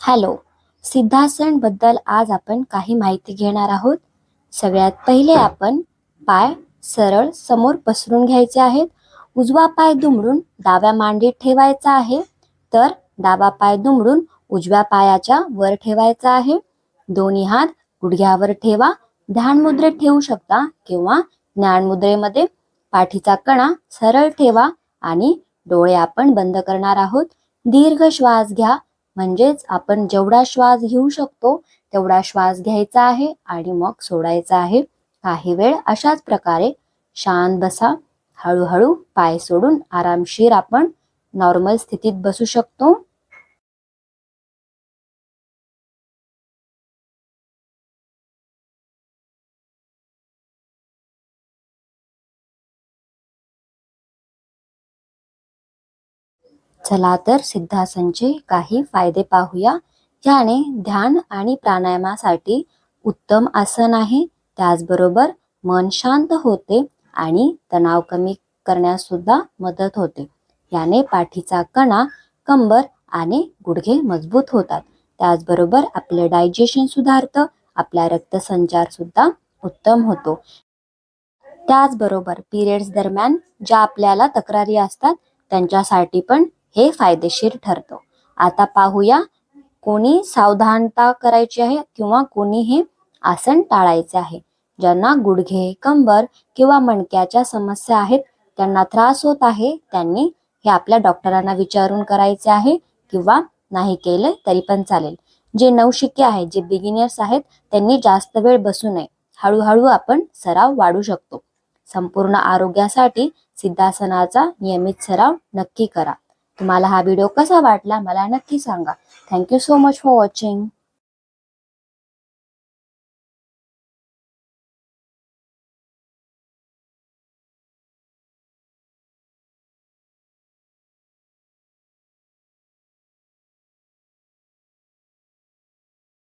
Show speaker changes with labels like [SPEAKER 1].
[SPEAKER 1] Hello सिद्धासनबद्दल आज आपण काही माहिती घेणार आहोत. सगळ्यात पहिले आपण पाय सरळ समोर पसरून घ्यायचे आहेत. उजवा पाय दुमडून डाव्या मांडीत ठेवायचा आहे. तर डावा पाय दुमडून उजव्या पायाच्या वर ठेवायचा आहे. दोन्ही हात गुडघ्यावर ठेवा. ध्यान मुद्रेत ठेवू शकता किंवा ज्ञान मुद्रेमध्ये पाठीचा कणा सरळ ठेवा आणि डोळे आपण बंद करणार आहोत. दीर्घ श्वास घ्या. म्हणजेच आपण जेवढा श्वास घेऊ शकतो तेवढा श्वास घ्यायचा आहे आणि मग सोडायचा आहे. काही वेळ अशाच प्रकारे शांत बसा. हळूहळू पाय सोडून आरामशीर आपण नॉर्मल स्थितीत बसू शकतो. चला तर सिद्धासनचे काही फायदे पाहूया. ह्याने ध्यान आणि प्राणायामासाठी उत्तम आसन आहे. त्याचबरोबर मन शांत होते आणि तणाव कमी करण्यास सुद्धा मदत होते. याने पाठीचा कणा कंबर आणि गुडघे मजबूत होतात. त्याचबरोबर आपले डायजेशन सुधारतं आपला रक्तसंचार सुद्धा उत्तम होतो. त्याचबरोबर पिरियड्स दरम्यान ज्या आपल्याला तक्रारी असतात त्यांच्यासाठी पण हे फायदेशीर ठरतं. आता पाहूया कोणी सावधानता करायची आहे किंवा कोणी हे आसन टाळायचे आहे. ज्यांना गुडघे कंबर किंवा मणक्याच्या समस्या आहेत त्यांना त्रास होत आहे त्यांनी हे आपल्या डॉक्टरांना विचारून करायचे आहे किंवा नाही केले तरी पण चालेल. जे नवशिके आहेत जे बिगिनियर्स आहेत त्यांनी जास्त वेळ बसू नये. हळूहळू आपण सराव वाढू शकतो. संपूर्ण आरोग्यासाठी सिद्धासनाचा नियमित सराव नक्की करा. तुम्हाला हा व्हिडिओ कसा वाटला मला नक्की सांगा. Thank you so much for watching